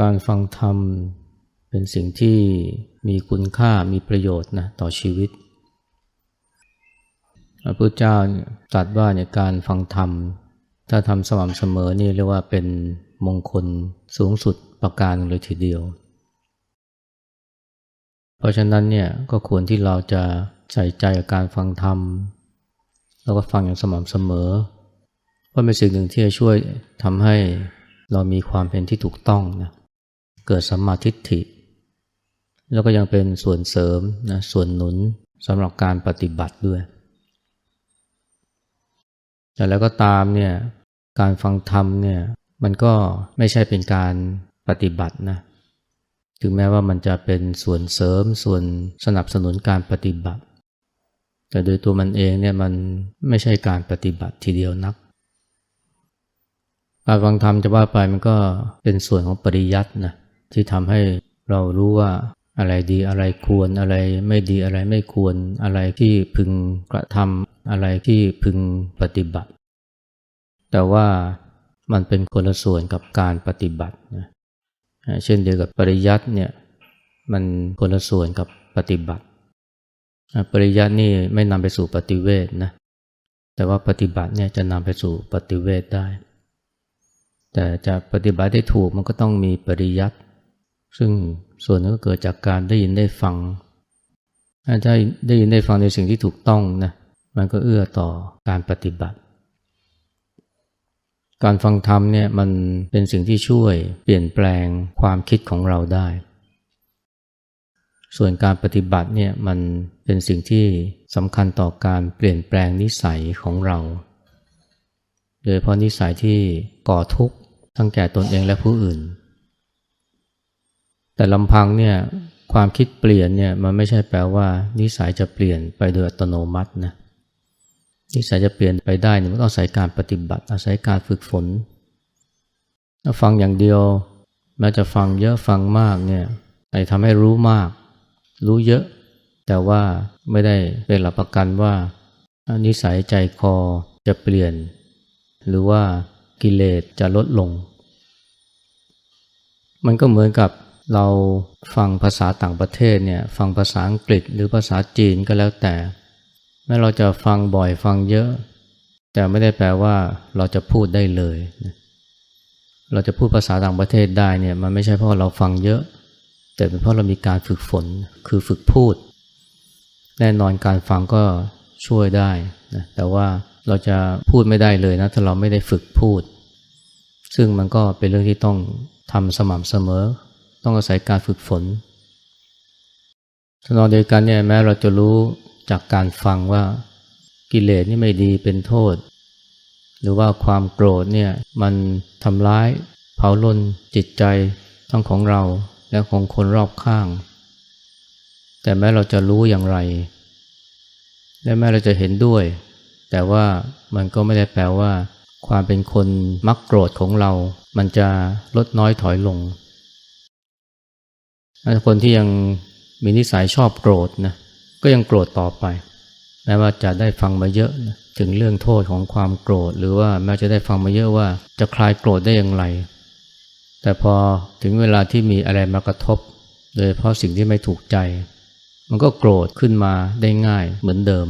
การฟังธรรมเป็นสิ่งที่มีคุณค่ามีประโยชน์นะต่อชีวิตพระพุทธเจ้าตรัสว่าในการฟังธรรม ถ้าทำสม่ำเสมอนี่เรียกว่าเป็นมงคลสูงสุดประการเลยทีเดียว เพราะฉะนั้นเนี่ยก็ควรที่เราจะใส่ใจกับการฟังธรรม แล้วก็ฟังอย่างสม่ำเสมอ เพราะเป็นสิ่งหนึ่งที่จะช่วยทำให้เรามีความเป็นที่ถูกต้องนะเเกิดสัมมาทิฏฐิ แล้วก็ยังเป็นส่วนเสริมนะส่วนหนุนสำหรับการปฏิบัติด้วย แต่แล้วก็ตามเนี่ยการฟังธรรมเนี่ยมันก็ไม่ใช่เป็นการปฏิบัตินะถึงแม้ว่ามันจะเป็นส่วนเสริมส่วนสนับสนุนการปฏิบัติ แต่โดยตัวมันเองเนี่ยมันไม่ใช่การปฏิบัติทีเดียวนัก การฟังธรรมจะว่าไปมันก็เป็นส่วนของปริยัตินะ ที่ทำให้เรารู้ว่าอะไรดีอะไรควรอะไรไม่ดีอะไรไม่ควรอะไรที่พึงกระทำอะไรที่พึงปฏิบัติ แต่ว่ามันเป็นคนละส่วนกับการปฏิบัตินะเช่นเดียวกับปริยัติเนี่ยมันคนละส่วนกับปฏิบัติ ปริยัตินี่ไม่นำไปสู่ปฏิเวทนะแต่ว่าปฏิบัติเนี่ยจะนำไปสู่ปฏิเวทได้ แต่จะปฏิบัติได้ถูกมันก็ต้องมีปริยัติ ซึ่งส่วนนึงก็เกิดจากการได้ยินได้ฟังถ้าได้ยินได้ฟังในสิ่งที่ถูกต้องนะมันก็เอื้อต่อการปฏิบัติ การฟังธรรมเนี่ยมันเป็นสิ่งที่ช่วยเปลี่ยนแปลงความคิดของเราได้ ส่วนการปฏิบัติเนี่ยมันเป็นสิ่งที่สำคัญต่อการเปลี่ยนแปลงนิสัยของเรา โดยเพราะนิสัยที่ก่อทุกข์ทั้งแก่ตนเองและผู้อื่น แต่ลำพังเนี่ยความคิดเปลี่ยนเนี่ยมันไม่ใช่แปลว่า นิสัยจะเปลี่ยนไปโดยอัตโนมัตินะนิสัยจะเปลี่ยนไปได้เนี่ยมันต้องอาศัยการปฏิบัติอาศัยการฝึกฝนถ้าฟังอย่างเดียวแม้จะฟังเยอะฟังมากเนี่ยไอ้ทำให้รู้มาก รู้เยอะ แต่ว่าไม่ได้เป็นหลักประกันว่า นิสัยใจคอจะเปลี่ยน หรือว่ากิเลสจะลดลง มันก็เหมือนกับ เราฟังภาษาต่างประเทศเนี่ยฟังภาษาอังกฤษหรือภาษาจีนก็แล้วแต่แม้เราจะฟังบ่อยฟังเยอะ แต่ไม่ได้แปลว่าเราจะพูดได้เลย เราจะพูดภาษาต่างประเทศได้เนี่ยมันไม่ใช่เพราะเราฟังเยอะ แต่เป็นเพราะเรามีการฝึกฝนคือฝึกพูด แน่นอนการฟังก็ช่วยได้นะแต่ว่าเราจะพูดไม่ได้เลยนะถ้าเราไม่ได้ฝึกพูด ซึ่งมันก็เป็นเรื่องที่ต้องทำสม่ำเสมอ ต้องอาศัยการฝึกฝนทนองเดียวกันเนี่ยแม้เราจะรู้จากการฟังว่ากิเลสนี่ไม่ดีเป็นโทษ หรือว่าความโกรธเนี่ยมันทำร้ายเผาลนจิตใจทั้งของเราและของคนรอบข้าง แต่แม้เราจะรู้อย่างไร และแม้เราจะเห็นด้วย แต่ว่ามันก็ไม่ได้แปลว่า ความเป็นคนมักโกรธของเรา มันจะลดน้อยถอยลง คนที่ยังมีนิสัยชอบโกรธนะก็ยังโกรธต่อไปแม้ว่าจะได้ฟังมาเยอะนะถึงเรื่องโทษของความโกรธ หรือว่าแม้จะได้ฟังมาเยอะว่าจะคลายโกรธได้อย่างไร แต่พอถึงเวลาที่มีอะไรมากระทบ โดยเพราะสิ่งที่ไม่ถูกใจ มันก็โกรธขึ้นมาได้ง่ายเหมือนเดิม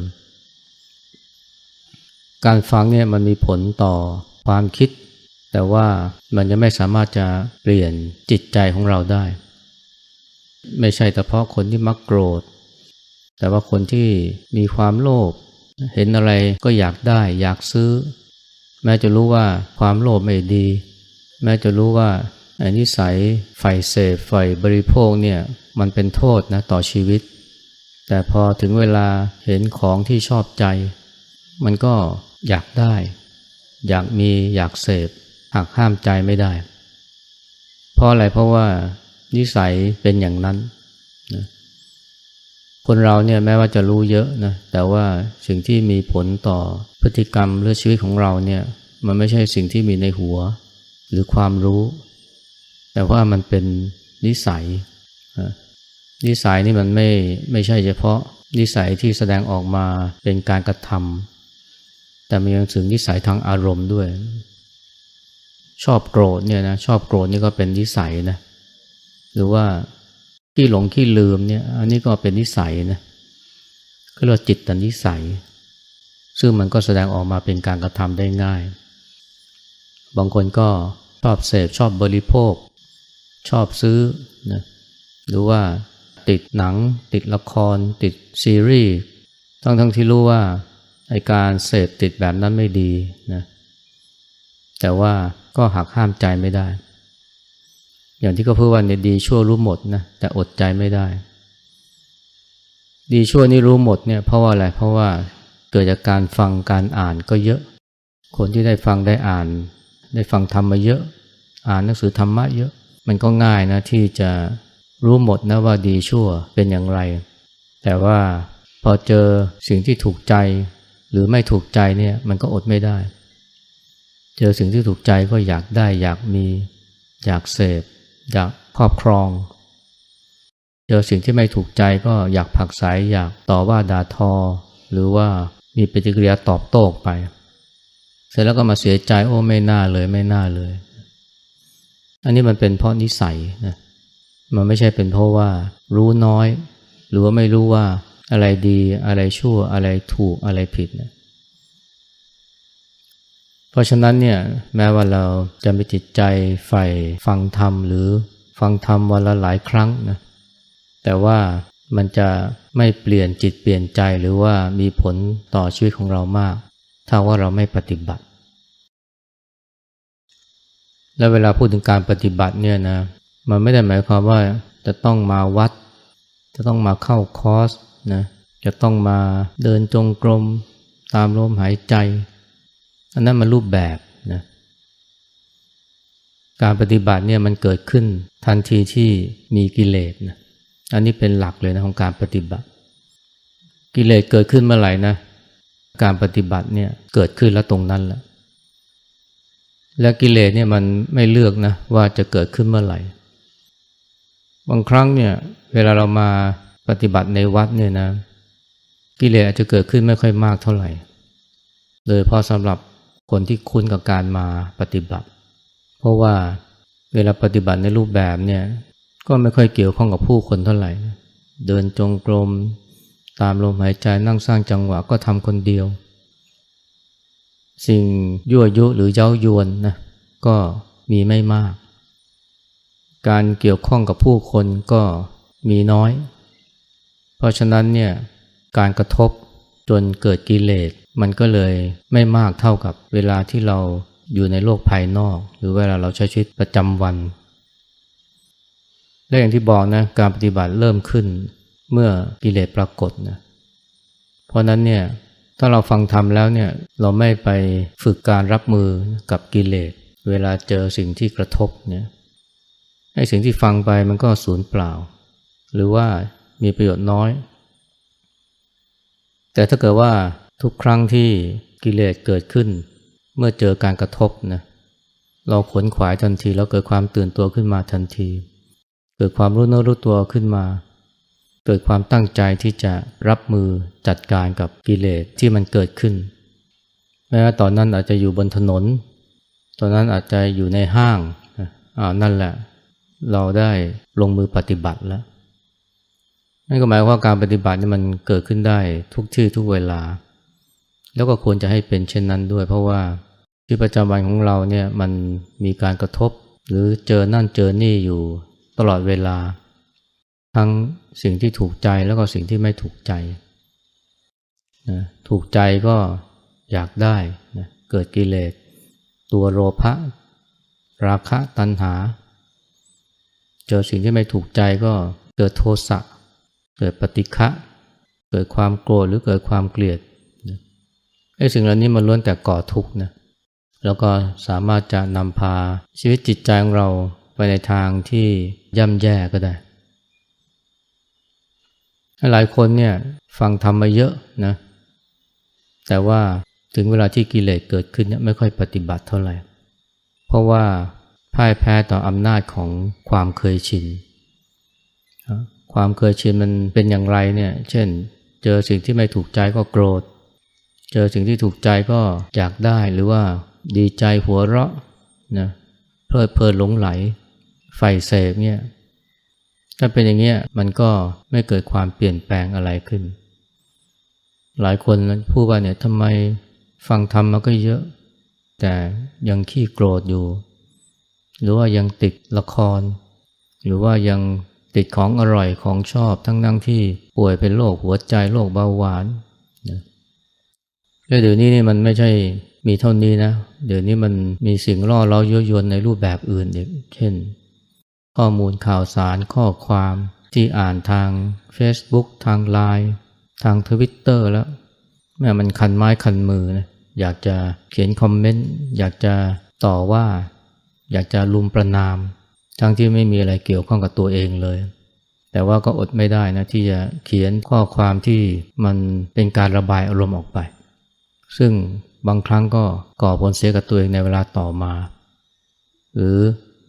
การฟังเนี่ยมันมีผลต่อความคิด แต่ว่ามันจะไม่สามารถจะเปลี่ยนจิตใจของเราได้ ไม่ใช่แต่เฉพาะคนที่มักโกรธ แต่ว่าคนที่มีความโลภเห็นอะไรก็อยากได้อยากซื้อ แม้จะรู้ว่าความโลภไม่ดี แม้จะรู้ว่าอนิสัยใฝ่เสพใฝ่บริโภคเนี่ยมันเป็นโทษนะต่อชีวิต แต่พอถึงเวลาเห็นของที่ชอบใจ มันก็อยากได้ อยากมีอยากเสพหากห้ามใจไม่ได้ เพราะอะไรเพราะว่า นิสัยเป็นอย่างนั้นนะคนเราเนี่ยแม้ว่าจะรู้เยอะนะแต่ว่าสิ่งที่มีผลต่อพฤติกรรมหรือชีวิตของเราเนี่ยมันไม่ใช่สิ่งที่มีในหัว หรือความรู้ แต่ว่ามันเป็นนิสัยนิสัยนี่มันไม่ไม่ใช่เฉพาะนิสัยที่แสดงออกมาเป็นการกระทำแต่มันยังถึงนิสัยทางอารมณ์ด้วย ชอบโกรธเนี่ยนะชอบโกรธนี่ก็เป็นนิสัยนะ หรือว่าขี้หลงขี้ลืมเนี่ย อันนี้ก็เป็นนิสัยนะก็เรียกจิตตนิสัย ซึ่งมันก็แสดงออกมาเป็นการกระทำได้ง่าย บางคนก็ชอบเสพชอบบริโภค ชอบซื้อนะหรือว่าติดหนัง ติดละคร ติดซีรีส์ทั้งทั้งที่รู้ว่าไอการเสพติดแบบนั้นไม่ดีนะแต่ว่าก็หักห้ามใจไม่ได้ อย่างที่เขาพูดว่าเนี่ยดีชั่วรู้หมดนะแต่อดใจไม่ได้ ดีชั่วนี่รู้หมดเนี่ยเพราะว่าอะไรเพราะว่าเกิดจากการฟังการอ่านก็เยอะ คนที่ได้ฟังได้อ่าน ได้ฟังธรรมมาเยอะ อ่านหนังสือธรรมะเยอะ มันก็ง่ายนะที่จะรู้หมดนะว่าดีชั่วเป็นอย่างไร แต่ว่าพอเจอสิ่งที่ถูกใจ หรือไม่ถูกใจเนี่ยมันก็อดไม่ได้ เจอสิ่งที่ถูกใจก็อยากได้อยากมี อยากเสพ อยากครอบครอง เจอสิ่งที่ไม่ถูกใจก็อยากผักไสอยากต่อว่าด่าทอ หรือว่ามีปฏิกิริยาตอบโต้ไป เสร็จแล้วก็มาเสียใจโอ้ไม่น่าเลยไม่น่าเลย อันนี้มันเป็นเพราะนิสัยนะมันไม่ใช่เป็นเพราะว่ารู้น้อย หรือว่าไม่รู้ว่าอะไรดีอะไรชั่วอะไรถูกอะไรผิดนะ เพราะฉะนั้นเนี่ยแม้ว่าเราจะมีจิตใจใฝ่ฟังธรรมหรือฟังธรรมวันละหลายครั้งนะแต่ว่ามันจะไม่เปลี่ยนจิตเปลี่ยนใจหรือว่ามีผลต่อชีวิตของเรามาก ถ้าว่าเราไม่ปฏิบัติ และเวลาพูดถึงการปฏิบัติเนี่ยนะมันไม่ได้หมายความว่าจะต้องมาวัด จะต้องมาเข้าคอร์สนะจะต้องมาเดินจงกรมตามลมหายใจ อันนั้นมันรูปแบบนะการปฏิบัติเนี่ยมันเกิดขึ้นทันทีที่มีกิเลสนะอันนี้เป็นหลักเลยนะของการปฏิบัติ กิเลสเกิดขึ้นเมื่อไหร่นะการปฏิบัติเนี่ยเกิดขึ้นแล้วตรงนั้นแหละและกิเลสเนี่ยมันไม่เลือกนะว่าจะเกิดขึ้นเมื่อไหร่ บางครั้งเนี่ยเวลาเรามาปฏิบัติในวัดเนี่ยนะ กิเลสอาจจะเกิดขึ้นไม่ค่อยมากเท่าไหร่ โดยพราะสำหรับ คนที่คุ้นกับการมาปฏิบัติ เพราะว่าเวลาปฏิบัติในรูปแบบเนี่ยก็ไม่ค่อยเกี่ยวข้องกับผู้คนเท่าไหร่ เดินจงกรมตามลมหายใจนั่งสร้างจังหวะก็ทำคนเดียว สิ่งยั่วยุหรือเย้ายวนนะก็มีไม่มาก การเกี่ยวข้องกับผู้คนก็มีน้อย เพราะฉะนั้นเนี่ยการกระทบจนเกิดกิเลส มันก็เลยไม่มากเท่ากับเวลาที่เราอยู่ในโลกภายนอก หรือเวลาเราใช้ชีวิตประจำวัน และอย่างที่บอกนะการปฏิบัติเริ่มขึ้นเมื่อกิเลสปรากฏนะเพราะนั้นเนี่ยถ้าเราฟังธรรมแล้วเนี่ยเราไม่ไปฝึกการรับมือกับกิเลสเวลาเจอสิ่งที่กระทบเนี่ยไอ้สิ่งที่ฟังไปมันก็สูญเปล่า หรือว่ามีประโยชน์น้อย แต่ถ้าเกิดว่า ทุกครั้งที่กิเลสเกิดขึ้น เมื่อเจอการกระทบนะเราขนขวายทันทีแล้วเกิดความตื่นตัวขึ้นมาทันที เกิดความรู้เนื้อรู้ตัวขึ้นมา เกิดความตั้งใจที่จะรับมือจัดการกับกิเลสที่มันเกิดขึ้นแม้ว่าตอนนั้นอาจจะอยู่บนถนน ตอนนั้นอาจจะอยู่ในห้างอ่านั่นแหละ เราได้ลงมือปฏิบัติแล้วนั่นก็หมายว่าการปฏิบัตินี่มันเกิดขึ้นได้ทุกที่ทุกเวลา แล้วก็ควรจะให้เป็นเช่นนั้นด้วย เพราะว่าชีวิตประจำวันของเราเนี่ยมันมีการกระทบ หรือเจอนั่นเจอนี่อยู่ตลอดเวลา ทั้งสิ่งที่ถูกใจแล้วก็สิ่งที่ไม่ถูกใจนะถูกใจก็อยากได้นะเกิดกิเลส ตัวโลภะราคะตัณหา เจอสิ่งที่ไม่ถูกใจก็เกิดโทสะเกิดปฏิฆะเกิดความโกรธหรือเกิดความเกลียด ไอ้สิ่งเหล่านี้มันล้วนแต่ก่อทุกข์นะแล้วก็สามารถจะนำพาชีวิตจิตใจของเราไปในทางที่ย่ำแย่ก็ได้ หลายคนเนี่ยฟังธรรมมาเยอะนะ แต่ว่าถึงเวลาที่กิเลสเกิดขึ้นเนี่ยไม่ค่อยปฏิบัติเท่าไหร่ เพราะว่าพ่ายแพ้ต่ออำนาจของความเคยชิน ความเคยชินมันเป็นอย่างไรเนี่ย เช่น เจอสิ่งที่ไม่ถูกใจก็โกรธ เจอสิ่งที่ถูกใจก็อยากได้หรือว่าดีใจหัวเราะนะเพลิดเพลินหลงไหลไฟเสพเนี่ยถ้าเป็นอย่างเงี้ยมันก็ไม่เกิดความเปลี่ยนแปลงอะไรขึ้น หลายคนพูดว่าเนี่ยทำไมฟังธรรมมาก็เยอะ แต่ยังขี้โกรธอยู่ หรือว่ายังติดละคร หรือว่ายังติดของอร่อยของชอบทั้งนั่งที่ป่วยเป็นโรคหัวใจโรคเบาหวานนะ เดี๋ยวนี้นี่มันไม่ใช่มีเท่านี้นะ เดี๋ยวนี้มันมีสิ่งล่อเราเยั่วยวนในรูปแบบอื่นอีกเช่น ข้อมูลข่าวสารข้อความที่อ่านทาง Facebook ทาง Line ทาง Twitter แล้วแม่มันคันไม้คันมือนะอยากจะเขียนคอมเมนต์อยากจะต่อว่า อยากจะลุมประนาม ทั้งที่ไม่มีอะไรเกี่ยวข้องกับตัวเองเลย แต่ว่าก็อดไม่ได้นะที่จะเขียนข้อความที่มันเป็นการระบายอารมณ์ออกไป ซึ่งบางครั้งก็ก่อผลเสียกับตัวเองในเวลาต่อมา หรือ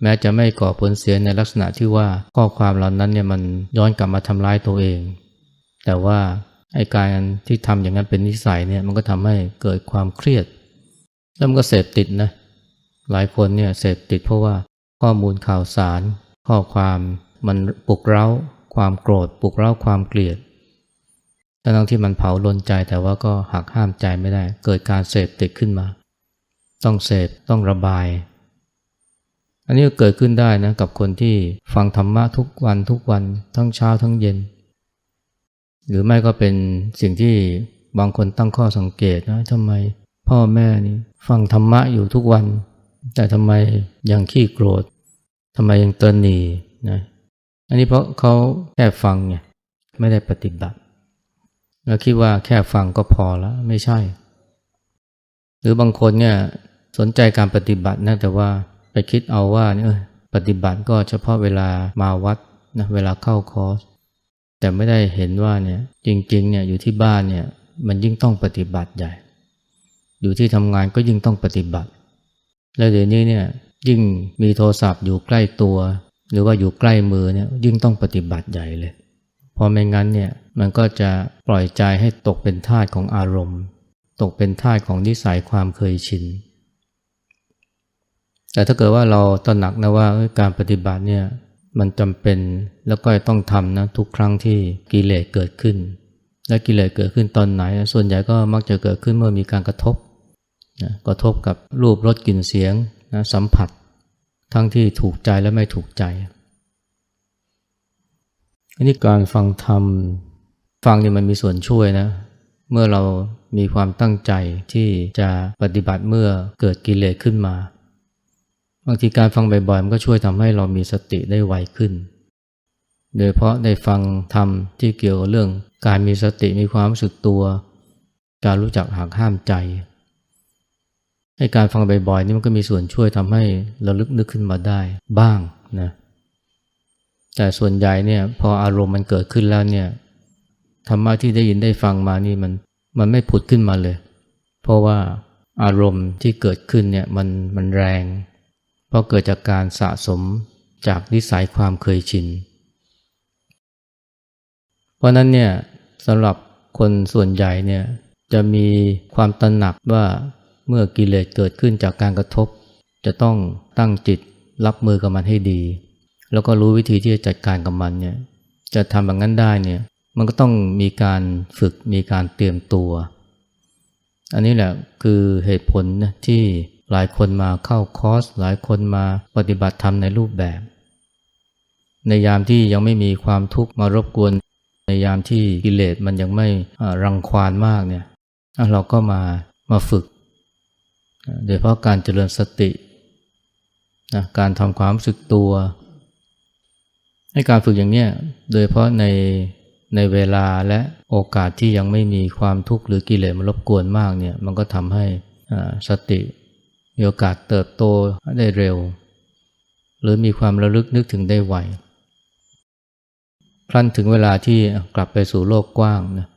แม้จะไม่ก่อผลเสียในลักษณะที่ว่าข้อความเหล่านั้นเนี่ยมันย้อนกลับมาทำร้ายตัวเอง แต่ว่าไอ้การที่ทำอย่างนั้นเป็นนิสัยเนี่ยมันก็ทำให้เกิดความเครียด แล้วมันก็เสพติดนะหลายคนเนี่ยเสพติดเพราะว่าข้อมูลข่าวสาร ข้อความมันปลุกเร้า ความโกรธปลุกเร้าความเกลียด ทั้งที่มันเผาลนใจแต่ว่าก็หักห้ามใจไม่ได้ เกิดการเสพติดขึ้นมา ต้องเสพต้องระบาย อันนี้ก็เกิดขึ้นได้นะกับคนที่ฟังธรรมะทุกวันทุกวันทั้งเช้าทั้งเย็น หรือไม่ก็เป็นสิ่งที่บางคนตั้งข้อสังเกตนะทำไมพ่อแม่นี่ฟังธรรมะอยู่ทุกวัน แต่ทำไมยังขี้โกรธทำไมยังเตือนหนีนะอันนี้เพราะเขาแค่ฟังไงไม่ได้ปฏิบัติ แล้วคิดว่าแค่ฟังก็พอแล้วไม่ใช่ หรือบางคนเนี่ยสนใจการปฏิบัตินะแต่ว่าไปคิดเอาว่าเนี่ยปฏิบัติก็เฉพาะเวลามาวัดนะเวลาเข้าคอร์สแต่ไม่ได้เห็นว่าเนี่ยจริงๆเนี่ยอยู่ที่บ้านเนี่ยมันยิ่งต้องปฏิบัติใหญ่ อยู่ที่ทำงานก็ยิ่งต้องปฏิบัติ แล้วเดี๋ยวนี้เนี่ยยิ่งมีโทรศัพท์อยู่ใกล้ตัว หรือว่าอยู่ใกล้มือเนี่ยยิ่งต้องปฏิบัติใหญ่เลย พอไม่งั้นเนี่ยมันก็จะปล่อยใจให้ตกเป็นทาสของอารมณ์ ตกเป็นทาสของนิสัยความเคยชิน แต่ถ้าเกิดว่าเราตระหนักนะว่าการปฏิบัติเนี่ยมันจำเป็นแล้วก็ต้องทำนะทุกครั้งที่กิเลสเกิดขึ้น และกิเลสเกิดขึ้นตอนไหน ส่วนใหญ่ก็มักจะเกิดขึ้นเมื่อมีการกระทบนะกระทบกับรูปรสกลิ่นเสียงนะสัมผัส ทั้งที่ถูกใจและไม่ถูกใจ อันนี้การฟังธรรมฟังเนี่ยมันมีส่วนช่วยนะ เมื่อเรามีความตั้งใจที่จะปฏิบัติเมื่อเกิดกิเลสขึ้นมาบางทีการฟังบ่อยๆมันก็ช่วยทำให้เรามีสติได้ไวขึ้น โดยเพราะได้ฟังธรรมที่เกี่ยวกับเรื่อง การมีสติมีความรู้สึกตัว การรู้จักหักห้ามใจให้การฟังบ่อยๆนี่มันก็มีส่วนช่วยทำให้เราลึกนึกขึ้นมาได้บ้างนะเแต่ส่วนใหญ่เนี่ยพออารมณ์มันเกิดขึ้นแล้วเนี่ยธรรมะที่ได้ยินได้ฟังมานี่มันมันไม่ผุดขึ้นมาเลย เพราะว่าอารมณ์ที่เกิดขึ้นเนี่ยมันมันแรง เพราะเกิดจากการสะสมจากนิสัยความเคยชิน เพราะนั้นเนี่ยสำหรับคนส่วนใหญ่เนี่ยจะมีความตระหนักว่าเมื่อกิเลสเกิดขึ้นจากการกระทบ จะต้องตั้งจิตรับมือกับมันให้ดี แล้วก็รู้วิธีที่จะจัดการกับมันเนี่ยจะทำแบบนั้นได้เนี่ยมันก็ต้องมีการฝึกมีการเตรียมตัว อันนี้แหละคือเหตุผลนะที่หลายคนมาเข้าคอร์ส หลายคนมาปฏิบัติธรรมในรูปแบบ ในยามที่ยังไม่มีความทุกข์มารบกวน ในยามที่กิเลสมันยังไม่รังควานมากเนี่ยเราก็มามาฝึก โดยเพราะการเจริญสตินะการทำความรู้สึกตัว ให้การฝึกอย่างนี้โดยเพราะในในเวลาและโอกาสที่ยังไม่มีความทุกข์หรือกิเลสมารบกวนมากเนี่ยมันก็ทำให้สติมีโอกาสเติบโตได้เร็ว หรือมีความระลึกนึกถึงได้ไวพลันถึงเวลาที่กลับไปสู่โลกกว้างนะ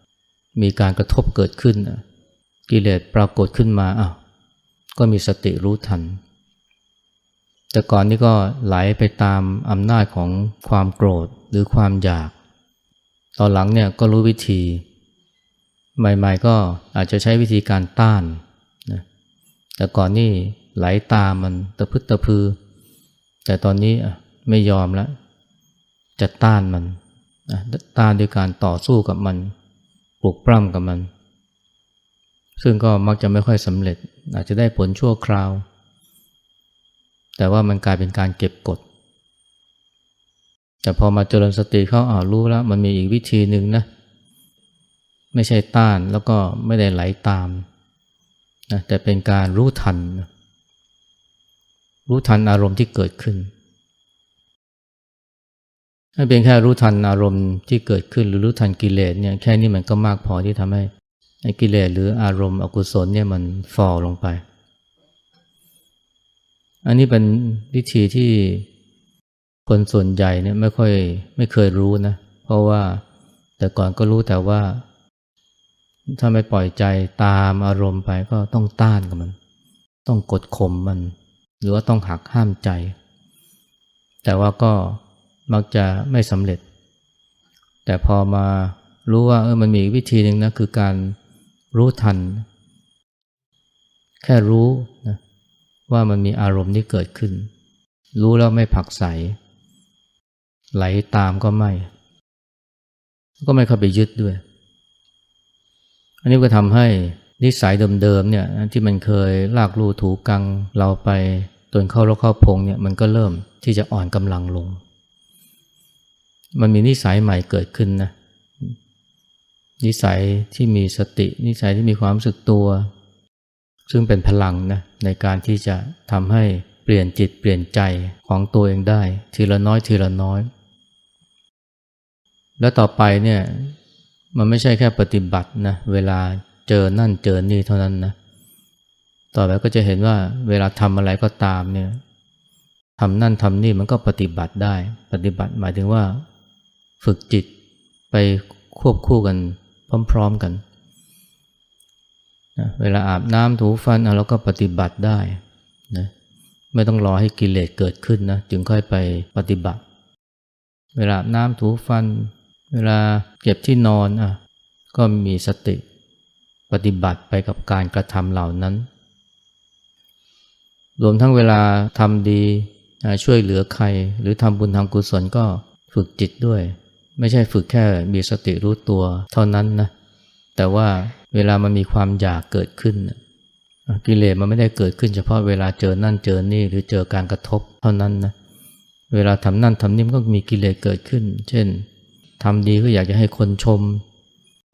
มีการกระทบเกิดขึ้น กิเลสปรากฏขึ้นมาอ้าวก็มีสติรู้ทัน แต่ก่อนนี่ก็ไหลไปตามอำนาจของความโกรธหรือความอยาก ตอนหลังเนี่ยก็รู้วิธี ใหม่ๆก็อาจจะใช้วิธีการต้านนะแต่ก่อนนี่ไหลตามมันตะพึดตะพือ แต่ตอนนี้ไม่ยอมแล้วจะต้านมันนะต้านด้วยการต่อสู้กับมันปลุกปล้ำกับมัน ซึ่งก็มักจะไม่ค่อยสำเร็จ อาจจะได้ผลชั่วคราว แต่ว่ามันกลายเป็นการเก็บกด แต่พอมาเจริญสติเขาอ่ารู้แล้ว มันมีอีกวิธีหนึ่งนะ ไม่ใช่ต้านแล้วก็ไม่ได้ไหลาตามนะแต่เป็นการรู้ทัน รู้ทันอารมณ์ที่เกิดขึ้นถ้าเป็นแค่รู้ทันอารมณ์ที่เกิดขึ้นหรือรู้ทันกิเลสเนี่ยแค่นี้มันก็มากพอที่ทำให้กิเลสหรืออารมณ์อกุศลเนี่ยมันฟอลงไป อันนี้เป็นวิธีที่คนส่วนใหญ่เนี่ยไม่ค่อยไม่เคยรู้นะ เพราะว่าแต่ก่อนก็รู้แต่ว่า ถ้าไม่ปล่อยใจตามอารมณ์ไปก็ต้องต้านกับมัน ต้องกดข่มมัน หรือว่าต้องหักห้ามใจ แต่ว่าก็มักจะไม่สำเร็จ แต่พอมารู้ว่าเออมันมีวิธีหนึ่งนะคือการรู้ทัน แค่รู้นะ ว่ามันมีอารมณ์ที่เกิดขึ้น รู้แล้วไม่ผักใส ไหลตามก็ไม่ ก็ไม่เข้าไปยึดด้วย อันนี้ก็ทำให้นิสัยเดิมๆเนี่ยที่มันเคยลากลูถูกังเราไปจนเข้ารกเข้าพงเนี่ยมันก็เริ่มที่จะอ่อนกำลังลง มันมีนิสัยใหม่เกิดขึ้นนะนิสัยที่มีสติ นิสัยที่มีความรู้สึกตัว ซึ่งเป็นพลังนะในการที่จะทำให้เปลี่ยนจิตเปลี่ยนใจของตัวเองได้ ทีละน้อยทีละน้อย แล้วต่อไปเนี่ยมันไม่ใช่แค่ปฏิบัตินะเวลาเจอนั่นเจอนี่เท่านั้นนะต่อไปก็จะเห็นว่าเวลาทำอะไรก็ตามเนี่ยทำนั่นทำนี่มันก็ปฏิบัติได้ ปฏิบัติหมายถึงว่า ฝึกจิตไปควบคู่กันพร้อม ๆกัน นะเวลาอาบน้ำถูฟันเราก็ปฏิบัติได้นะไม่ต้องรอให้กิเลสเกิดขึ้นนะจึงค่อยไปปฏิบัติ เวลาน้ำถูฟัน เวลาเก็บที่นอนอะก็มีสติปฏิบัติไปกับการกระทำเหล่านั้น รวมทั้งเวลาทำดีช่วยเหลือใคร หรือทำบุญทำกุศลก็ฝึกจิตด้วย ไม่ใช่ฝึกแค่มีสติรู้ตัวเท่านั้นนะแต่ว่า เวลามันมีความอยากเกิดขึ้น กิเลสมันไม่ได้เกิดขึ้นเฉพาะเวลาเจอนั่นเจอนี่หรือเจอการกระทบเท่านั้นนะเวลาทำนั่นทำนี่มันก็มีกิเลสเกิดขึ้น เช่นทำดีก็อยากจะให้คนชม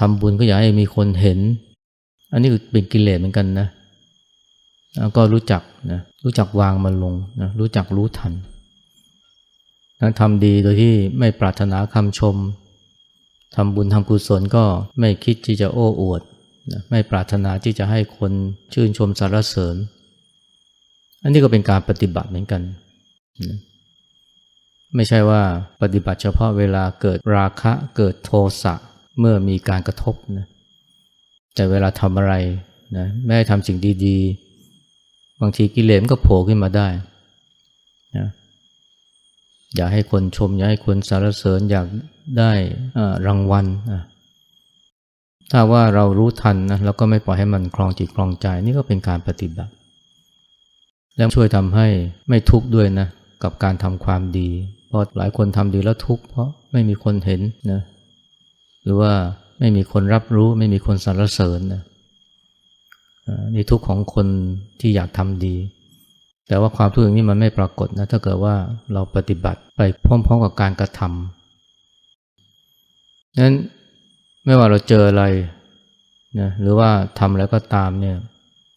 ทำบุญก็อยากให้มีคนเห็น อันนี้เป็นกิเลสเหมือนกันนะแล้วก็รู้จักนะรู้จักวางมันลงนะรู้จักรู้ทันนะทำดีโดยที่ไม่ปรารถนาคำชมทำบุญทำกุศลก็ไม่คิดที่จะโอ้อวด นะไม่ปรารถนาที่จะให้คนชื่นชมสรรเสริญ อันนี้ก็เป็นการปฏิบัติเหมือนกันนะไม่ใช่ว่าปฏิบัติเฉพาะเวลาเกิดราคะเกิดโทสะเมื่อมีการกระทบนะแต่เวลาทำอะไรนะแม้ทำสิ่งดีๆ บางทีกิเลสก็โผล่ขึ้นมาได้นะอยากให้คนชม อยากให้คนสรรเสริญอยากได้รางวัล ถ้าว่าเรารู้ทันนะแล้วก็ไม่ปล่อยให้มันคลองจิตคลองใจ นี่ก็เป็นการปฏิบัติ แล้วช่วยทำให้ไม่ทุกข์ด้วยนะกับการทำความดี เพราะหลายคนทำดีแล้วทุกข์เพราะไม่มีคนเห็นนะหรือว่าไม่มีคนรับรู้ ไม่มีคนสรรเสริญนะนี่ทุกข์ของคนที่อยากทำดี แต่ว่าความทุกข์อย่างนี้มันไม่ปรากฏนะถ้าเกิดว่าเราปฏิบัติไปพร้อมๆกับการกระทำนั้น ไม่ว่าเราเจออะไรนะหรือว่าทำอะไรก็ตามเนี่ย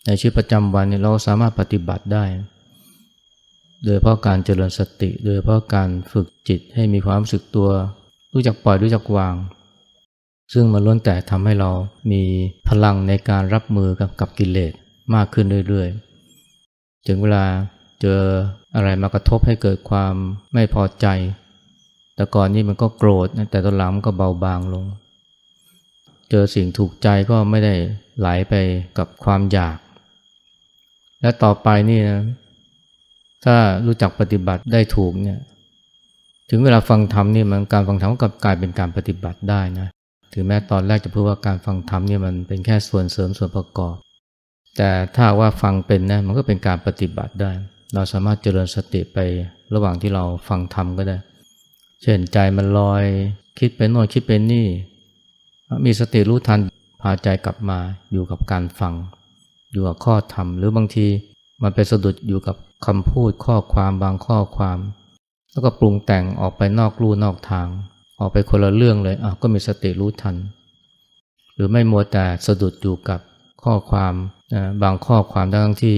ในชีวิตประจำวันเนี่ยเราสามารถปฏิบัติได้ โดยเพราะการเจริญสติ โดยเพราะการฝึกจิตให้มีความรู้สึกตัว รู้จักปล่อยรู้จักวาง ซึ่งมันล้วนแต่ทำให้เรามีพลังในการรับมือกับกับกิเลสมากขึ้นเรื่อยๆ ถึงเวลาเจออะไรมากระทบให้เกิดความไม่พอใจ แต่ก่อนนี้มันก็โกรธแต่ตอนหลังมันก็เบาบางลง เจอสิ่งถูกใจก็ไม่ได้ไหลไปกับความอยาก และต่อไปนี่นะ ถ้ารู้จักปฏิบัติได้ถูกเนี่ย ถึงเวลาฟังธรรมนี่มันการฟังธรรมก็กลายเป็นการปฏิบัติได้นะ ถึงแม้ตอนแรกจะพูดว่าการฟังธรรมนี่มันเป็นแค่ส่วนเสริมส่วนประกอบ แต่ถ้าว่าฟังเป็นนะมันก็เป็นการปฏิบัติได้ เราสามารถเจริญสติไประหว่างที่เราฟังธรรมก็ได้ เช่นใจมันลอย คิดไปโน่นคิดไปนี่ มีสติรู้ทันพาใจกลับมาอยู่กับการฟัง อยู่กับข้อธรรม หรือบางทีมันไปสะดุดอยู่กับคำพูดข้อความบางข้อความ แล้วก็ปรุงแต่งออกไปนอกลู่นอกทาง ออกไปคนละเรื่องเลยอะก็มีสติรู้ทัน หรือไม่มัวแต่สะดุดอยู่กับข้อความนะบางข้อความทั้งที่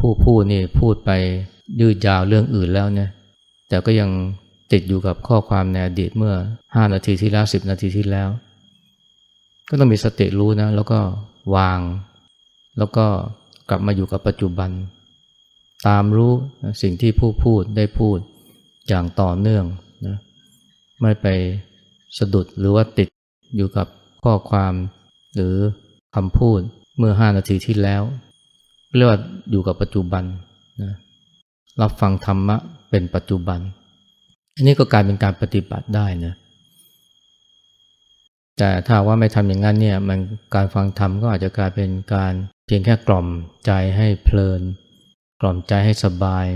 ผู้พูดนี่พูดไปยืดยาวเรื่องอื่นแล้วเนี่ยแต่ก็ยังติดอยู่กับข้อความในอดีตเมื่อ5นาทีที่แล้ว 10 นาทีที่แล้ว ก็ต้องมีสติรู้นะ แล้วก็วาง แล้วก็กลับมาอยู่กับปัจจุบัน ตามรู้สิ่งที่ผู้พูดได้พูดอย่างต่อเนื่องนะไม่ไปสะดุดหรือว่าติดอยู่กับข้อความหรือคำพูดเมื่อ 5 นาทีที่แล้ว เรียกว่าอยู่กับปัจจุบันนะรับฟังธรรมะเป็นปัจจุบัน อันนี้ก็กลายเป็นการปฏิบัติได้นะ แต่ถ้าว่าไม่ทำอย่างนั้นเนี่ยมันการฟังธรรมก็อาจจะกลายเป็นการเพียงแค่กล่อมใจให้เพลิน กล่อมใจให้สบาย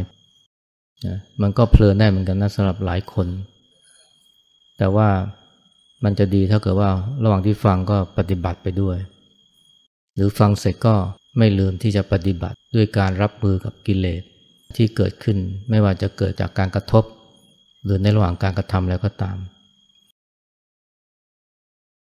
นะมันก็เพลินได้เหมือนกันนะสำหรับหลายคน แต่ว่ามันจะดีถ้าเกิดว่าระหว่างที่ฟังก็ปฏิบัติไปด้วย หรือฟังเสร็จก็ไม่ลืมที่จะปฏิบัติด้วยการรับมือกับกิเลสที่เกิดขึ้น ไม่ว่าจะเกิดจากการกระทบ หรือในระหว่างการกระทำแล้วก็ตาม